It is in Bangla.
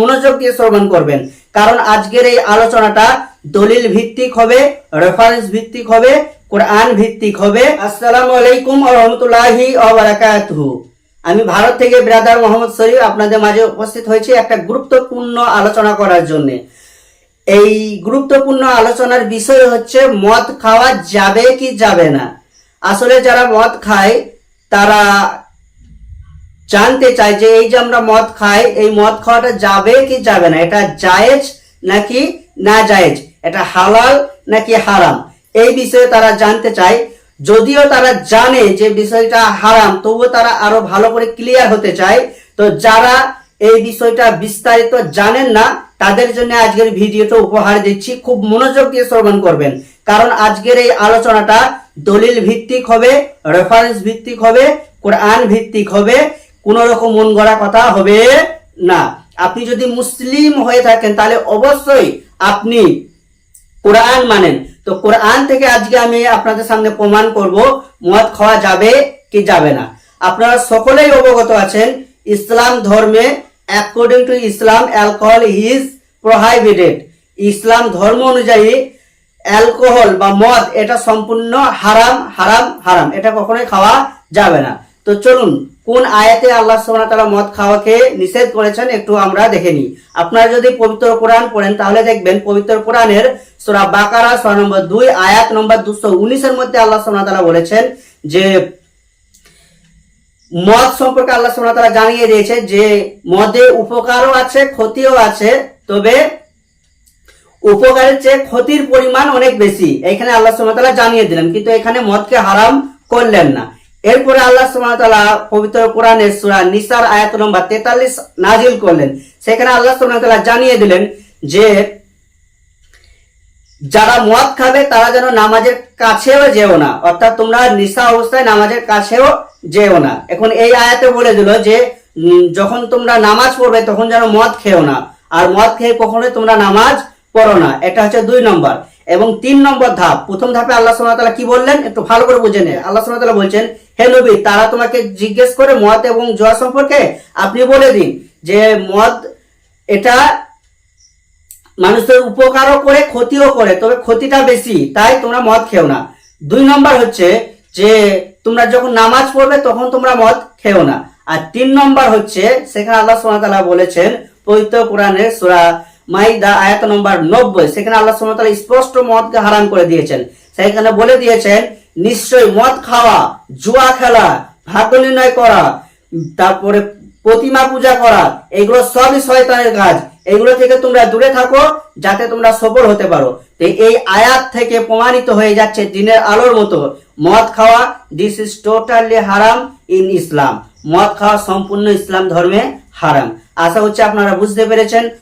মনোযোগ দিয়ে শ্রবণ করবেন। কারণ আজকের এই আলোচনাটা দলিল ভিত্তিক হবে রেফারেন্স ভিত্তিক হবে, কোরআন ভিত্তিক হবে। আসসালামু আলাইকুম রহমতুল্লাহি বারাকাতুহু। আমি ভারত থেকে ব্রাদার মোহাম্মদ শরীফ আপনাদের মাঝে উপস্থিত হয়েছি একটা গুরুত্বপূর্ণ আলোচনা করার জন্য। এই গুরুত্বপূর্ণ আলোচনার বিষয় হচ্ছে, মদ খাওয়া যাবে কি যাবে না? আসলে যারা মদ খায়, তারা জানতে চাই যে এই যে আমরা মদ খাই, এই মদ খাওয়াটা যাবে কি যাবে না? এটা জায়েজ নাকি না জায়েজ? এটা হালাল নাকি হারাম? এই বিষয়ে তারা জানতে চায়। যদিও তারা জানে যে বিষয়টা হারাম, তবুও তারা আরও ভালো করে ক্লিয়ার হতে চায়। তো যারা এই বিষয়টা বিস্তারিত জানেন না, তাদের জন্য আজকের ভিডিওটা উপহার দিচ্ছি। খুব মনোযোগ দিয়ে শ্রবণ করবেন। কারণ আজকের এই আলোচনাটা দলিল ভিত্তিক হবে রেফারেন্স ভিত্তিক হবে, কোরআন ভিত্তিক হবে। কোন রকম মন গড়া কথা হবে না। আপনি যদি মুসলিম হয়ে থাকেন, তাহলে অবশ্যই আপনি কোরআন মানেন। তো কোরআন থেকে আজকে আমি আপনাদের সামনে প্রমাণ করব, মদ খাওয়া যাবে কি যাবে না। আপনারা সকলেই অবগত আছেন, ইসলাম ধর্মে according to Islam alcohol is prohibited ইসলাম ধর্ম অনুযায়ী অ্যালকোহল বা মদ, এটা সম্পূর্ণ হারাম হারাম হারাম। এটা কখনোই খাওয়া যাবে না। তো চলুন, কোন আয়াতে আল্লাহ ওয়া তাআলা মদ খাওয়াকে নিষেধ করেছেন একটু আমরা দেখে নিই। আপনারা যদি পবিত্র কোরআন পড়েন, তাহলে দেখবেন পবিত্র কোরআনের সোরা বাকারা, সূরা নম্বর দুই, আয়াত নম্বর দুশো উনিশের মধ্যে আল্লাহ ওয়া তাআলা বলেছেন যে, মদ সম্পর্কে আল্লাহ ওয়া তাআলা জানিয়ে দিয়েছে যে, মদে উপকারও আছে, ক্ষতিও আছে, তবে উপকারের চেয়ে ক্ষতির পরিমাণ অনেক বেশি। এখানে আল্লাহ ওয়া তাআলা জানিয়ে দিলেন, কিন্তু এখানে মদকে হারাম করলেন না। এরপরে আল্লাহ সুবহানাহু পবিত্র কোরআনের সূরা নিসার আয়াত নম্বর 43 নাজিল করলেন। সেখানে আল্লাহ সুবহানাহু জানিয়ে দিলেন যে, যারা মদ খাবে তারা যেন নামাজের কাছেও যেও না। অর্থাৎ তোমরা নিশা অবস্থায় নামাজের কাছেও যেও না। এখন এই আয়াতে বলে দিল যে যখন তোমরা নামাজ পড়বে তখন যেন মদ খেও না। আর মদ খেয়ে কখনোই তোমরা নামাজ পড়ো না। এটা হচ্ছে দুই নম্বর। এবং তিন নম্বর ধাপ। প্রথম ধাপে আল্লাহ তাআলা কি বললেন? একটু ভালো করে বুঝে নে। আল্লাহ ওয়া বলছেন, হে নবী, তারা তোমাকে জিজ্ঞেস করে মদ এবং জোয়া সম্পর্কে আপনি বলে দিন যে মদ এটা মানুষের উপকারও করে, ক্ষতিও করে, তবে ক্ষতিটা বেশি, তাই তোমরা মদ খেও না। দুই নম্বর হচ্ছে যে তোমরা যখন নামাজ পড়বে তখন তোমরা মদ খেও না। আর তিন নম্বর হচ্ছে, সেখানে আল্লাহ তাআলা বলেছেন, পবিত্র কোরআনের সূরা মাইদা, আয়াত নম্বর নব্বই। সেখানে আল্লাহ তাআলা স্পষ্ট মদকে হারাম করে দিয়েছেন। সেখানে বলে দিয়েছেন, নিশ্চয়ই মদ খাওয়া, জুয়া খেলা ভাগ্য নির্ণয় করা, তারপরে প্রতিমা পূজা করা, এগুলো সবই শয়তানের কাজ। এগুলো থেকে তোমরা দূরে থাকো, যাতে তোমরা সফল হতে পারো। এই আয়াত থেকে প্রমাণিত হয়ে যাচ্ছে দিনের আলোর মতো। মদ খাওয়া this is totally haram in Islam মদ খাওয়া সম্পূর্ণ ইসলাম ধর্মে হারাম। আশা হচ্ছে আপনারা বুঝতে পেরেছেন।